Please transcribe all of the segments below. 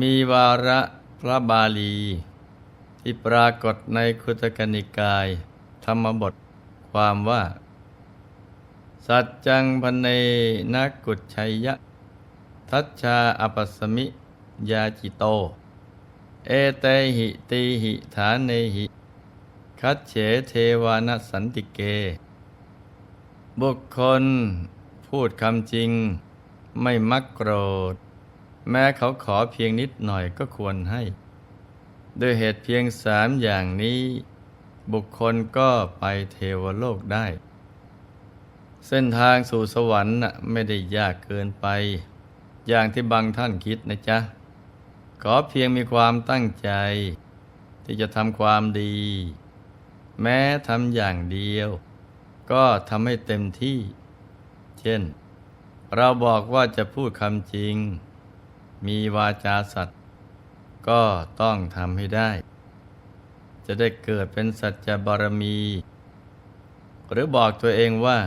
มีวาระพระบาลี ที่ปรากฏในคุตกนิกาย ธรรมบทความว่า สัจจังพเนนักกุชัยยะ ทัชชาอปัสสมิยาจิโต เอเตหิตีหิฐานเนหิ คัจเฉเทวานสันติเก บุคคลพูดคำจริง ไม่มักโกรธ แม้เขาขอเพียงนิดหน่อยก็ควรให้ด้วยเหตุเพียงสามอย่างนี้ บุคคลก็ไปเทวโลกได้ เส้นทางสู่สวรรค์ไม่ได้ยากเกินไป อย่างที่บางท่านคิดนะจ๊ะ ขอเพียงมีความตั้งใจ ที่จะทำความดี แม้ทำอย่างเดียว ก็ทำให้เต็มที่ เช่น เราบอกว่าจะพูดคำจริง มีวาจาสัตย์ก็ต้องทำให้ได้ จะได้เกิดเป็นสัจจบารมี หรือบอกตัวเองว่า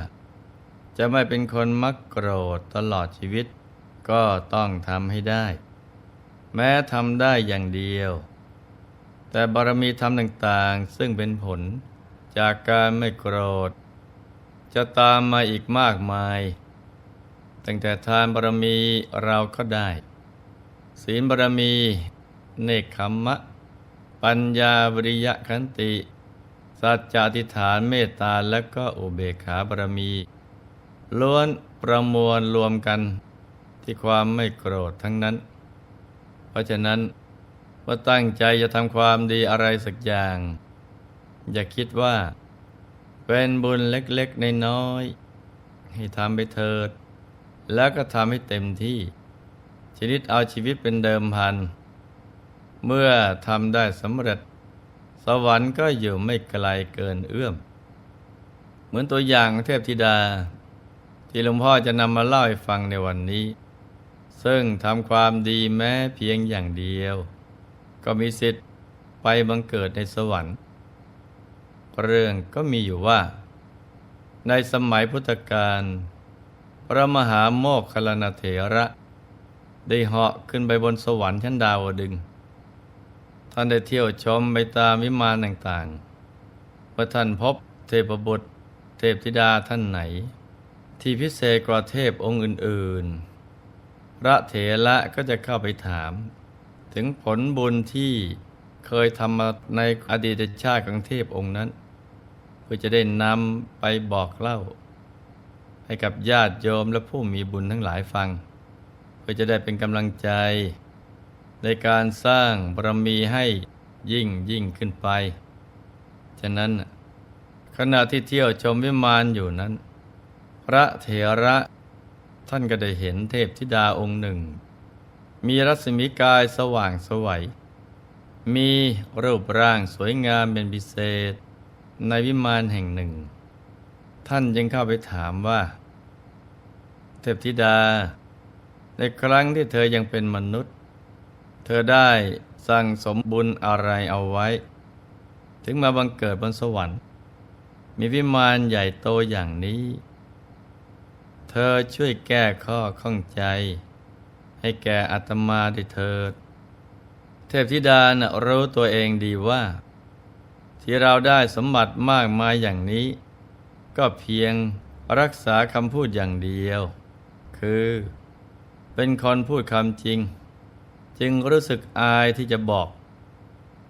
จะไม่เป็นคนมักโกรธตลอดชีวิต ก็ต้องทำให้ได้ แม้ทำได้อย่างเดียว แต่บารมีธรรมต่างๆ ซึ่งเป็นผลจากการไม่โกรธ จะตามมาอีกมากมายตั้งแต่ทานบารมีเราก็ได้ ศีลบารมี เนคขมมะ ปัญญาวิริยะขันติ สัจจาธิฐานเมตตาและก็อุเบกขาบารมี ล้วนประมวลรวมกันที่ความไม่โกรธทั้งนั้น เพราะฉะนั้นว่าตั้งใจจะทำความดีอะไรสักอย่าง อย่าคิดว่า เป็นบุญเล็กๆในน้อยให้ทำไปเถิด แล้วก็ทำให้เต็มที่ ชนิดเอาชีวิตเป็นเดิมพัน เมื่อทำได้สำเร็จ สวรรค์ก็อยู่ไม่ไกลเกินเอื้อม เหมือนตัวอย่างเทพธิดา ที่หลวงพ่อจะนำมาเล่าให้ฟังในวันนี้ ซึ่งทำความดีแม้เพียงอย่างเดียว ก็มีสิทธิ์ไปบังเกิดในสวรรค์ เรื่องก็มีอยู่ว่า ในสมัยพุทธกาลพระมหาโมคคลนเถระ ได้เหาะขึ้นไปบนสวรรค์ชั้นดาวดึง ท่านได้เที่ยวชมไปตามวิมานต่างๆเมื่อท่านพบเทพบุตร เทพธิดาท่านไหน ที่พิเศษกว่าเทพองค์อื่นๆ พระเถระก็จะเข้าไปถาม ถึงผลบุญที่เคยทำมาในอดีตชาติของเทพองค์นั้น เพื่อจะได้นำไปบอกเล่า ให้กับญาติโยมและผู้มีบุญทั้งหลายฟัง พื่อจะได้เป็นกำลังใจ ในการสร้างบารมีให้ยิ่งยิ่งขึ้นไป ฉะนั้น ขณะที่เที่ยวชมวิมานอยู่นั้น พระเถระท่านก็ได้เห็นเทพธิดาองค์หนึ่ง มีรัศมีกายสว่างสวัย มีรูปร่างสวยงามเป็นพิเศษ ในวิมานแห่งหนึ่ง ท่านยังเข้าไปถามว่า เทพธิดา ในครั้งที่เธอยังเป็นมนุษย์ เธอได้สั่งสมบุญอะไรเอาไว้ ถึงมาบังเกิดบนสวรรค์ มีวิมานใหญ่โตอย่างนี้ เธอช่วยแก้ข้อข้องใจ ให้แก่อัตมาด้วยเถิด เทพธิดานะรู้ตัวเองดีว่า ที่เราได้สมบัติมากมายอย่างนี้ ก็เพียงรักษาคำพูดอย่างเดียว คือ เป็นคนพูดคำจริง จึงรู้สึกอายที่จะบอก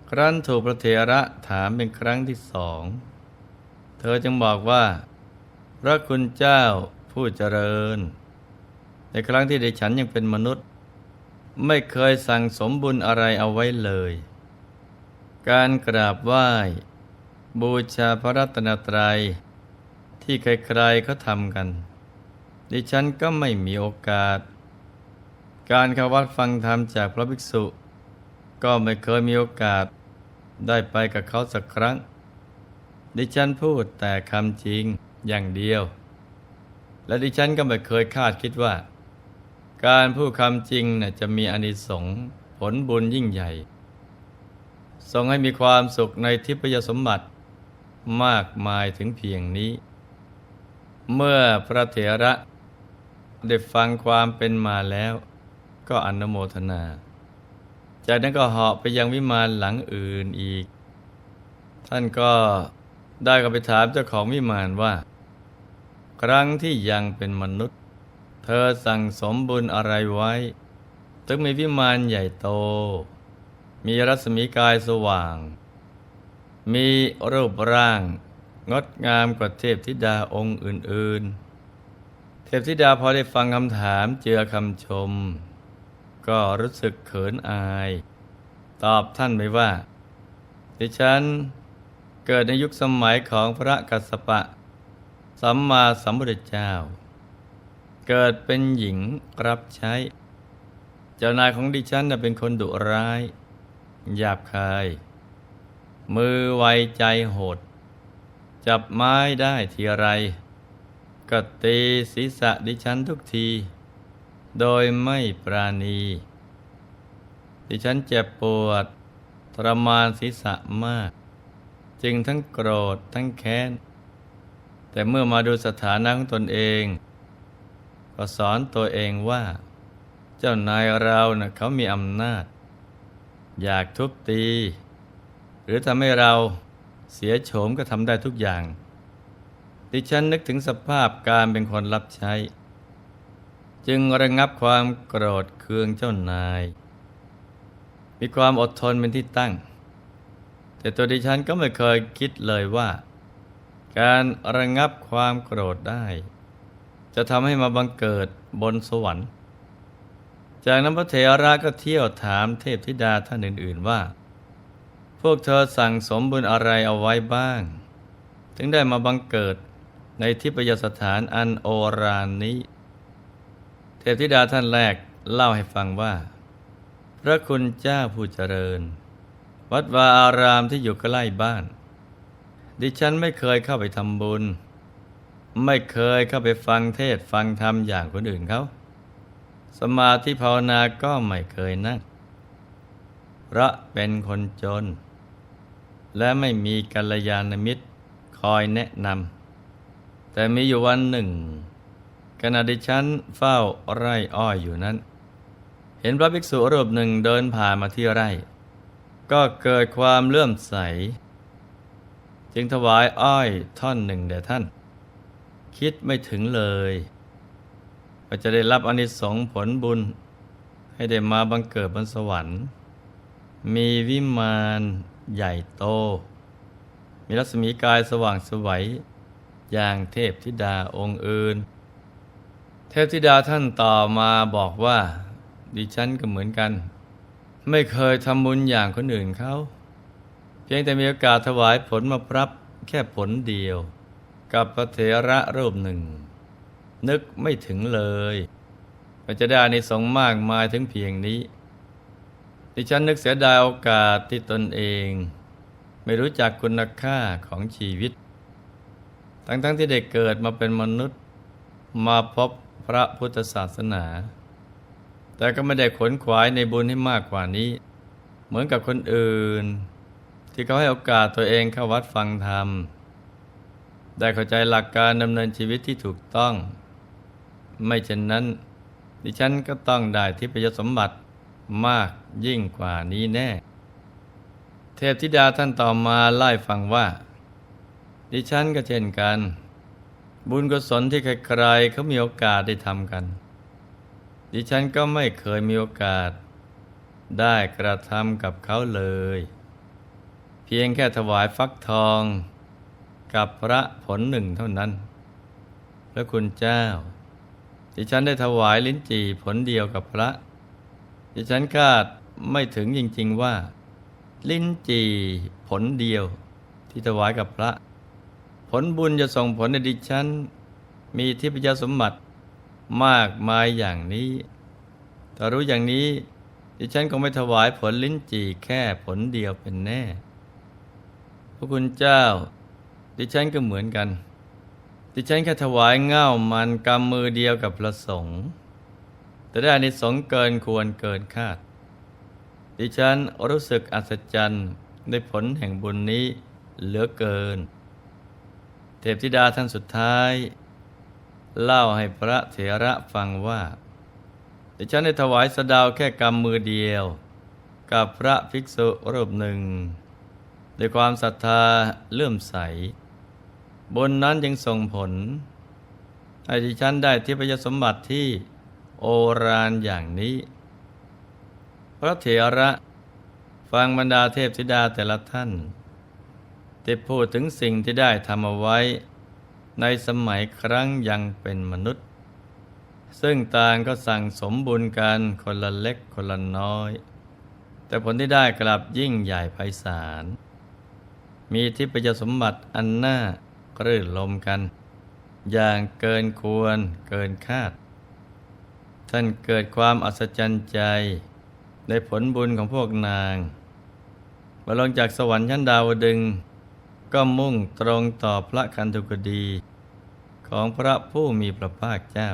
ครั้นถูกพระเถระถามเป็นครั้งที่สอง เธอจึงบอกว่า พระคุณเจ้าผู้เจริญ ในครั้งที่ด้ฉันยังเป็นมนุษย์ ไม่เคยสั่งสมบุญอะไรเอาไว้เลย การกราบไหว้ บูชาพระรัตนตรัย ที่ใครๆเขาทำกัน ดิฉันก็ไม่มีโอกาส การเข้าวัดฟังธรรมจากพระภิกษุ ก็ไม่เคยมีโอกาสได้ไปกับเขาสักครั้ง ดิฉันพูดแต่คำจริงอย่างเดียว และดิฉันก็ไม่เคยคาดคิดว่า การพูดคำจริงน่ะจะมีอานิสงส์ผลบุญยิ่งใหญ่ส่งให้มีความสุขในทิพยสมบัติมากมายถึงเพียงนี้ เมื่อพระเถระได้ฟังความเป็นมาแล้ว ก็อนโมทนา จากนั้นก็เหาะไปยังวิมานหลังอื่นอีก ท่านก็ได้ก็ไปถามเจ้าของวิมานว่า ครั้งที่ยังเป็นมนุษย์ เธอสั่งสมบุญอะไรไว้ถึงมีวิมานใหญ่โต มีรัศมีกายสว่าง มีรูปร่าง งดงามกว่าเทพธิดาองค์อื่น ๆ เทพธิดาพอได้ฟังคำถามเจือคำชม ก็รู้สึกเขินอาย ตอบท่านไปว่า ดิฉันเกิดในยุคสมัยของพระกัสสปะ สัมมาสัมพุทธเจ้า เกิดเป็นหญิงรับใช้ เจ้านายของดิฉันเป็นคนดุร้าย หยาบคาย มือไวใจโหด จับไม้ได้ทีไร ก็ตีศีรษะดิฉันทุกที โดยไม่ปราณี ดิฉันเจ็บปวดทรมานศีรษะมาก จึงทั้งโกรธทั้งแค้น แต่เมื่อมาดูสถานะของตนเอง ก็สอนตัวเองว่า เจ้านายเรานะ่ะเขามีอำนาจ อยากทุบตี หรือทำให้เราเสียโฉมก็ทำได้ทุกอย่าง ดิฉันนึกถึงสภาพการเป็นคนรับใช้ จึงระงับความโกรธเคืองเจ้านาย มีความอดทนเป็นที่ตั้ง แต่ตัวดิฉันก็ไม่เคยคิดเลยว่า การระงับความโกรธได้ จะทำให้มาบังเกิดบนสวรรค์ จากนั้นพระเถระก็เที่ยวถามเทพธิดาท่านอื่น ๆว่า พวกเธอสั่งสมบุญอะไรเอาไว้บ้าง ถึงได้มาบังเกิดในทิพยสถานอันโอรานนี้ ทพธิดาท่านแรกเล่าให้ฟังว่า พระคุณเจ้าผู้เจริญ วัดวาอารามที่อยู่ใกล้บ้าน ดิฉันไม่เคยเข้าไปทำบุญ ไม่เคยเข้าไปฟังเทศฟังธรรมอย่างคนอื่นเขาสมาธิภาวนาก็ไม่เคยนั่งเพราะเป็นคนจน และไม่มีกัลยาณมิตรคอยแนะนำแต่มีอยู่วันหนึ่ง ขณะดิฉันเฝ้าไร่อ้อยอยู่นั้น เห็นพระภิกษุรูปหนึ่งเดินผ่านมาที่ไร่ ก็เกิดความเลื่อมใส จึงถวายอ้อยท่อนหนึ่งแด่ท่าน คิดไม่ถึงเลยว่าจะได้รับอนิสงส์ผลบุญ ให้ได้มาบังเกิดบนสวรรค์ มีวิมานใหญ่โต มีรัศมีกายสว่างสวัยอย่างเทพธิดาองค์อื่น เทพธิดาท่านต่อมาบอกว่า ดิฉันก็เหมือนกัน ไม่เคยทำบุญอย่างคนอื่นเขาเพียงแต่มีโอกาสถวายผลมาพรับแค่ผลเดียว กับพระเถระรูปหนึ่ง นึกไม่ถึงเลยว่าจะได้อานิสงมากมายถึงเพียงนี้ ดิฉันนึกเสียดายโอกาสที่ตนเอง ไม่รู้จักคุณค่าของชีวิต ทั้งๆทที่ได้เกิดมาเป็นมนุษย์ มาพบ พระพุทธศาสนา แต่ก็ไม่ได้ขนขวายในบุญให้มากกว่านี้ เหมือนกับคนอื่น ที่เขาให้โอกาสตัวเองเข้าวัดฟังธรรม ได้เข้าใจหลักการดำเนินชีวิตที่ถูกต้อง ไม่เช่นนั้น ดิฉันก็ต้องได้ทิพยสมบัติมากยิ่งกว่านี้แน่ เทพธิดาท่านต่อมาไล่ฟังว่า ดิฉันก็เช่นกัน บุญกุศลที่ใครๆเขามีโอกาสได้ทำกัน ดิฉันก็ไม่เคยมีโอกาส ได้กระทำกับเขาเลย เพียงแค่ถวายฟักทอง กับพระผลหนึ่งเท่านั้น พระคุณเจ้า ดิฉันได้ถวายลิ้นจี่ผลเดียวกับพระ ดิฉันคาดไม่ถึงจริงๆว่า ลิ้นจี่ผลเดียวที่ถวายกับพระ ผลบุญจะส่งผลในดิฉัน มีทิพยสมบัติมากมายอย่างนี้ถ้ารู้อย่างนี้ ดิฉันคงไม่ถวายผลลิ้นจี่แค่ผลเดียวเป็นแน่ พระคุณเจ้า ดิฉันก็เหมือนกัน ดิฉันแค่ถวายเง่ามันกำมือเดียวกับพระสงฆ์แต่ได้อานิสงส์เกินควรเกินคาด ดิฉันรู้สึกอัศจรรย์ในผลแห่งบุญนี้เหลือเกิน ทพธิดาท่านสุดท้าย เล่าให้พระเถระฟังว่าดิฉันได้ถวายสะดาวแค่กำมือเดียว กับพระภิกษุรูปหนึ่ง ด้วยความศรัทธาเลื่อมใส บนนั้นยังส่งผลให้ดิฉันได้ทิพยสมบัติที่โอรานอย่างนี้ พระเถระฟังบรรดาเทพธิดาแต่ละท่าน ได้พูดถึงสิ่งที่ได้ทำเอาไว้ ในสมัยครั้งยังเป็นมนุษย์ ซึ่งต่างก็สั่งสมบุญกันคนละเล็กคนละน้อย แต่ผลที่ได้กลับยิ่งใหญ่ไพศาล มีทิพยสมบัติอันน่ากรื่นลมกัน อย่างเกินควรเกินคาด ท่านเกิดความอัศจรรย์ใจ ในผลบุญของพวกนางมาลงจากสวรรค์ชั้นดาวดึง ก็มุ่งตรงต่อพระคันธุกดีของพระผู้มีพระภาคเจ้า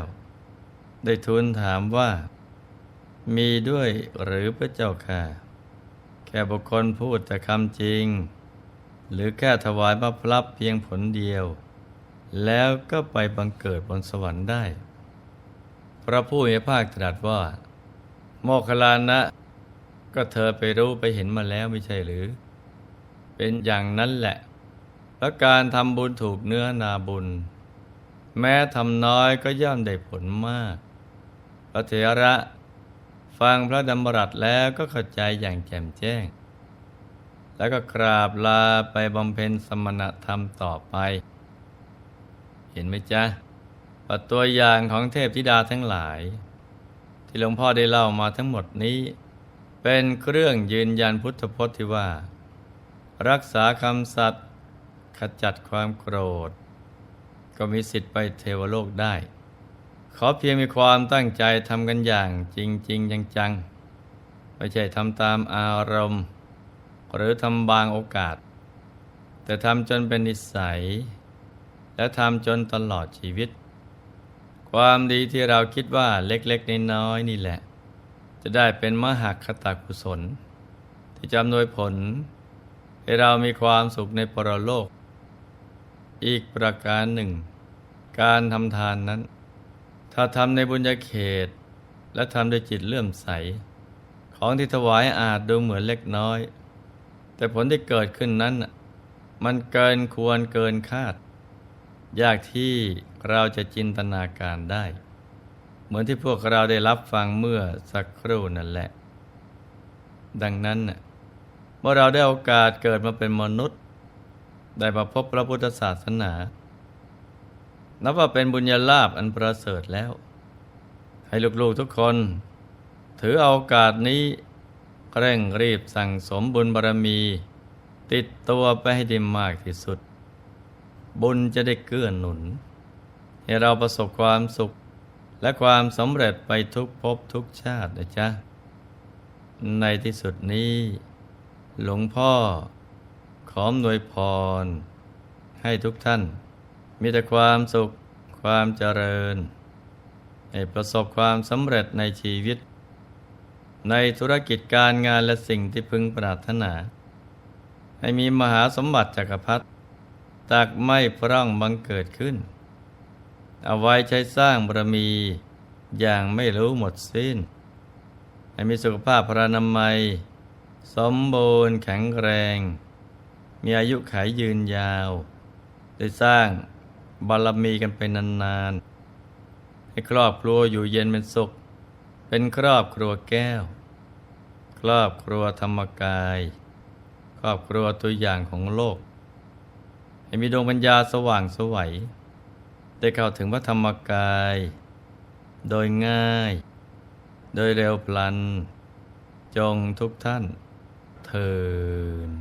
ได้ทูลถามว่า มีด้วยหรือพระเจ้าค่ะ แค่บุคคลพูดแต่คำจริง หรือแค่ถวายพระพลับเพียงผลเดียว แล้วก็ไปบังเกิดบนสวรรค์ได้ พระผู้มีภาคตรัสว่า โมคลานะ ก็เธอไปรู้ไปเห็นมาแล้วไม่ใช่หรือ เป็นอย่างนั้นแหละ และการทำบุญถูกเนื้อนาบุญ แม้ทำน้อยก็ย่อมได้ผลมาก พระเถระฟังพระดำรัสแล้วก็เข้าใจอย่างแจ่มแจ้ง แล้วก็กราบลาไปบำเพ็ญสมณธรรมต่อไป เห็นไหมจ๊ะว่าตัวอย่างของเทพธิดาทั้งหลาย ที่หลวงพ่อได้เล่ามาทั้งหมดนี้ เป็นเครื่องยืนยันพุทธพจน์ที่ว่า รักษาคำสัตย์ ขจัดความโกรธ ก็มีสิทธิ์ไปเทวโลกได้ ขอเพียงมีความตั้งใจทำกันอย่างจริงจริงจังๆ ไม่ใช่ทำตามอารมณ์ หรือทำบางโอกาส แต่ทำจนเป็นนิสัย และทำจนตลอดชีวิต ความดีที่เราคิดว่าเล็กๆน้อยๆนี่แหละ จะได้เป็นมหาคตากุศล ที่จะอำนวยผลให้เรามีความสุขในปรโลก อีกประการหนึ่ง การทำทานนั้น ถ้าทำในบุญญาเขต และทำด้วยจิตเลื่อมใส ของที่ถวายอาจดูเหมือนเล็กน้อย แต่ผลที่เกิดขึ้นนั้น มันเกินควรเกินคาด ยากที่เราจะจินตนาการได้ เหมือนที่พวกเราได้รับฟังเมื่อสักครู่นั่นแหละ ดังนั้นเมื่อเราได้โอกาสเกิดมาเป็นมนุษย์ ได้มาพบพระพุทธศาสนา นับว่าเป็นบุญญาลาภอันประเสริฐแล้ว ให้ลูกๆทุกคน ถือเอาโอกาสนี้เร่งรีบสั่งสมบุญบารมี ติดตัวไปให้ได้มากที่สุด บุญจะได้เกื้อหนุน ให้เราประสบความสุขและความสำเร็จไปทุกภพทุกชาตินะจ๊ะ ในที่สุดนี้ หลวงพ่อ ขอมนวยพร ให้ทุกท่าน มีแต่ความสุขความเจริญ ให้ประสบความสำเร็จในชีวิต ในธุรกิจการงานและสิ่งที่พึงปรารถนา ให้มีมหาสมบัติจักรพรรดิตักไม่พร่องบังเกิดขึ้น เอาไว้ใช้สร้างบารมีอย่างไม่รู้หมดสิ้น ให้มีสุขภาพพรานามัย สมบูรณ์แข็งแรง มีอายุขายยืนยาว ได้สร้างบารมีกันไปนานๆ ให้ครอบครัวอยู่เย็นเป็นสุข เป็นครอบครัวแก้ว ครอบครัวธรรมกาย ครอบครัวตัวอย่างของโลก ให้มีดวงปัญญาสว่างสวัย ได้เข้าถึงพระธรรมกาย โดยง่าย โดยเร็วพลัน จงทุกท่านเทิน